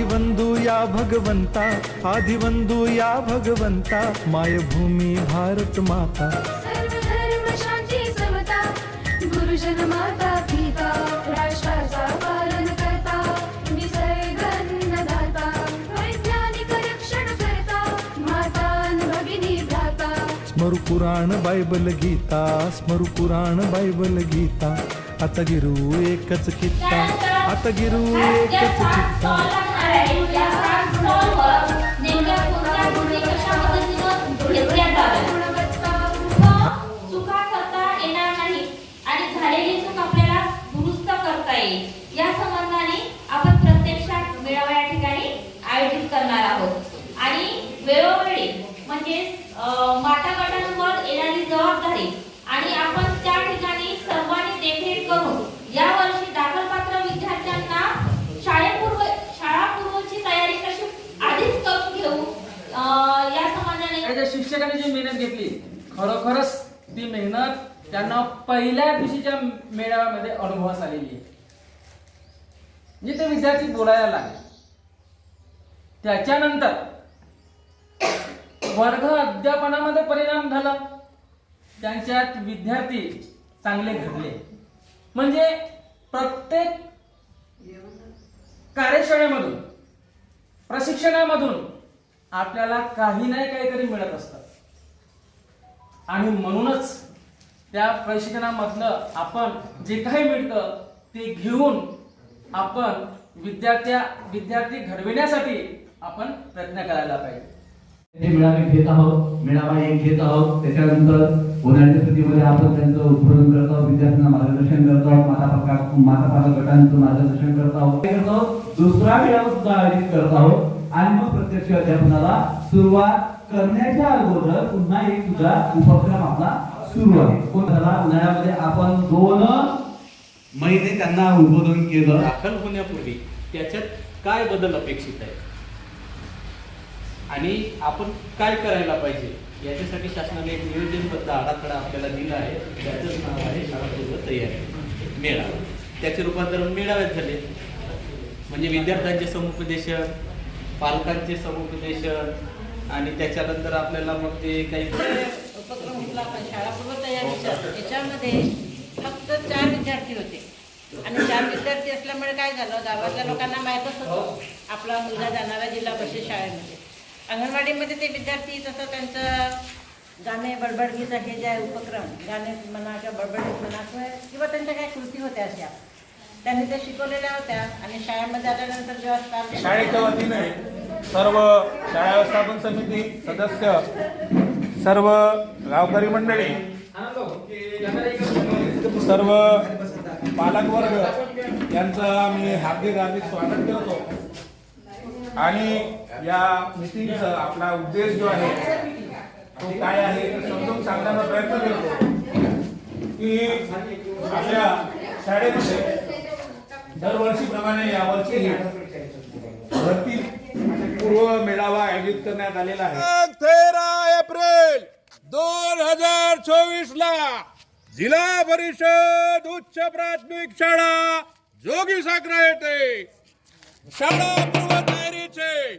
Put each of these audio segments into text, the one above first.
आदिवंदू या भगवंता आदिवंदू या भगवंता मायभूमी भारत माता। सर्वधर्म शांती समता गुरुजन माता पिता राष्ट्राचा पालन करता निसर्ग अन्नदाता वैज्ञानिक रक्षण करता माता अन भगिनी भ्राता। स्मरु पुराण बायबल गीता स्मरु पुराण बायबल गीता। आता गिरू एकच कित्ता आता गिरू एकच कित्ता चुका करता येणार नाही. आणि झालेली चूक आपल्याला दुरुस्त करता येईल. या संबंधाने आपण प्रत्यक्षात मेळावा या ठिकाणी आयोजित करणार आहोत आणि वेळोवेळी म्हणजे माता गटांवर येणारी जबाबदारी आणि आपण त्या ठिकाणी सर्वांनी देखरेख करून या वर्षी दाखलपात्र विद्यार्थ्यांना शाळेपूर्व शाळापूर्वची तयारी कशी आधीच करून घेऊ अं, या संबंधाने त्या ज्या शिक्षकांनी जी मेहनत घेतली खरोखरच ती मेहनत त्यांना पहिल्या दिवशीच्या मेळाव्यामध्ये अनुभवास आलेली आहे. म्हणजे ते विद्यार्थी बोलायला लागले. त्याच्यानंतर वर्ग अध्यापनामध्ये परिणाम झाला. त्यांच्यात विद्यार्थी चांगले घडले. म्हणजे प्रत्येक कार्यशाळेमधून प्रशिक्षणामधून आपल्याला काही नाही काहीतरी मिळत असतं. आणि म्हणूनच त्या प्रशिक्षणामधलं आपण जे काही मिळतं ते घेऊन आपण विद्यार्थ्या विद्यार्थी घडविण्यासाठी आपण प्रयत्न करायला पाहिजे. हे मेळावे घेत आहोत. मेळावा एक घेत आहोत. त्याच्यानंतर उन्हाळ्याच्या स्थितीमध्ये आपण त्यांचं उत्पादन करत आहोत. विद्यार्थ्यांना मार्गदर्शन करत आहोत. माता माता पाका गटांचं मार्गदर्शन करत आहोत. करत आहोत? दुसरा मेळावा सुद्धा आयोजित करत आहोत. आणि मग प्रत्यक्ष अध्यापनाला सुरुवात करण्याच्या अगोदर पुन्हा एक तुझा उपक्रम आपला सुरू आहे. कोण झाला? उन्हाळ्यामध्ये आपण दोन महिने त्यांना उद्बोधन केलं. दाखल होण्यापूर्वी त्याच्यात काय बदल अपेक्षित आहे? आणि आपण काय करायला पाहिजे? याच्यासाठी शासनाने एक नियोजनबद्ध आराखडा आपल्याला दिला आहे. त्याचंच नाव आहे शाळापूर्व तयारी. मेळावा. त्याचे रूपांतरण मेळाव्यात झाले. म्हणजे विद्यार्थ्यांचे समुपदेशन पालकांचे समुपदेशन आणि त्याच्यानंतर आपल्याला मग ते काही उपक्रम घेतला आपण शाळापूर्व तयारीचा त्याच्यामध्ये फक्त चार विद्यार्थी होते. आणि चार विद्यार्थी असल्यामुळे काय झालं गावातल्या लोकांना माहीतच होतं आपला मुलगा जाणारा जिल्हा परिषद शाळेमध्ये. अंगणवाडीमध्ये ते विद्यार्थी तसं त्यांचं गाणे बडबडगीत हे जे आहे उपक्रम गाणे म्हणा किंवा बडबडगीत म्हणा किंवा त्यांच्या काही कृती होत्या अशा. त्यांनी त्या शिकवलेल्या होत्या आणि शाळेमध्ये आल्यानंतर जेव्हा स्टाफ शाळेच्या वतीने सर्व शाळा व्यवस्थापन समिती सदस्य सर्व गावकरी मंडळी सर्व पालक वर्ग यांचा मी हार्दिक हार्दिक स्वागत करतो. आणि या मीटिंगचा आपला उद्देश जो आहे तो काय आहे ते समजून सांगण्याचा प्रयत्न करतो की आपल्या शाळेमध्ये दरवर्षीप्रमाणे यावर्षी भरती पूर्व मेळावा आयोजित करण्यात आलेला आहे. तेरा एप्रिल दोन हजार चोवीस ला जिल्हा परिषद उच्च प्राथमिक शाळा जोगी साखरा येथे शाळा पूर्व तयारीचे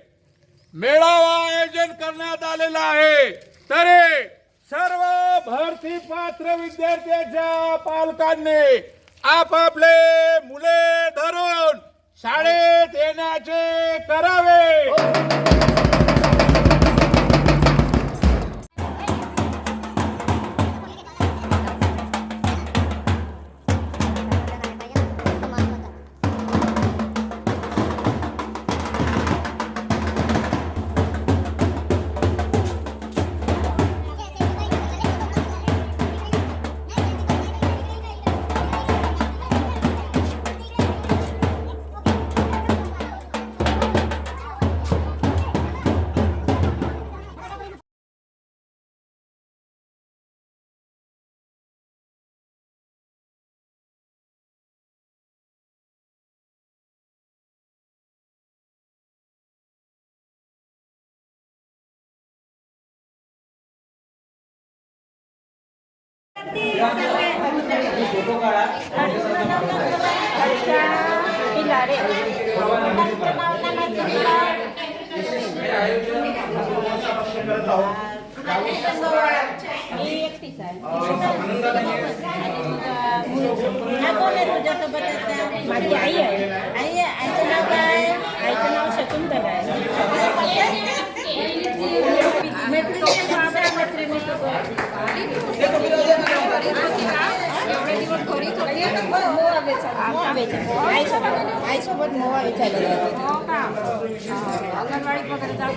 मेळावा आयोजन करण्यात आलेला आहे. तरी सर्व भरती पात्र विद्यार्थ्यांच्या पालकांनी आपापले मुले धरून शाळेत येण्याचे करावे माझी आई आहे. आई आईचं नाव काय आईचं नाव शकुंतला आहे मैत्रिणी मैत्रिणी आईसोबत मोवा विचारला अंगणवाडीत वगैरे जात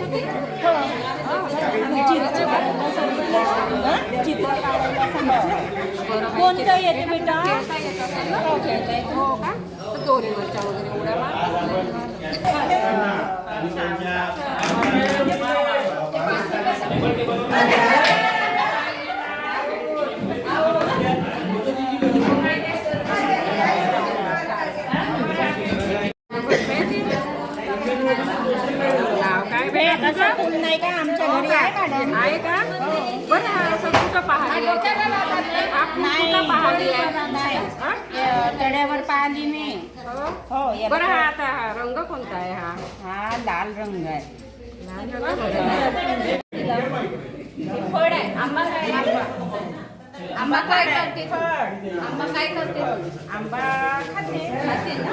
कोणतं येते बेटा हो का दोरीवरच्या वगैरे उड्या काय कसं फुल नाही का? आमच्या घरी आहे मॅडम आहे का? बरं असं कुठं पाहिली नाही पाहिली तड्यावर पाहिली मी. हो? बरं हा आता हा रंग कोणता आहे? हा. हा लाल रंग आहे. फळ आहे? आंबा काय? आंबा काय करते? आंबा काय करते? आंबा खाते. खाते ना?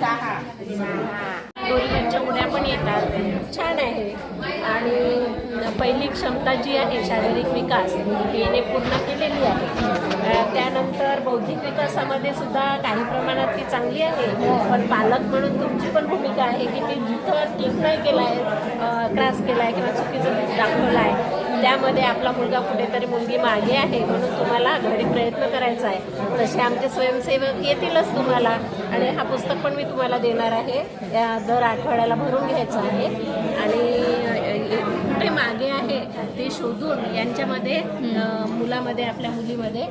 सहा दोरीवरच्या उड्या पण येतात. छान आहे. आणि पहिली क्षमता जी आहे शारीरिक विकास तिने पूर्ण केलेली आहे. त्यानंतर बौद्धिक विकासामध्ये सुद्धा काही प्रमाणात ती चांगली आहे. पण पालक म्हणून तुमची पण भूमिका आहे की ती जिथं ठीक नाही केला आहे त्रास केला आहे किंवा चुकीचं दाखवलं आहे त्यामध्ये आपला मुलगा कुठेतरी मुलगी मागे आहे म्हणून तुम्हाला घरी प्रयत्न करायचा आहे. तसे आमचे स्वयंसेवक येतीलच तुम्हाला आणि हा पुस्तक पण मी तुम्हाला देणार आहे. या दर आठवड्याला भरून घ्यायचं आहे. आणि कुठे मागे आहे ते शोधून यांच्यामध्ये मुलामध्ये आपल्या मुलीमध्ये.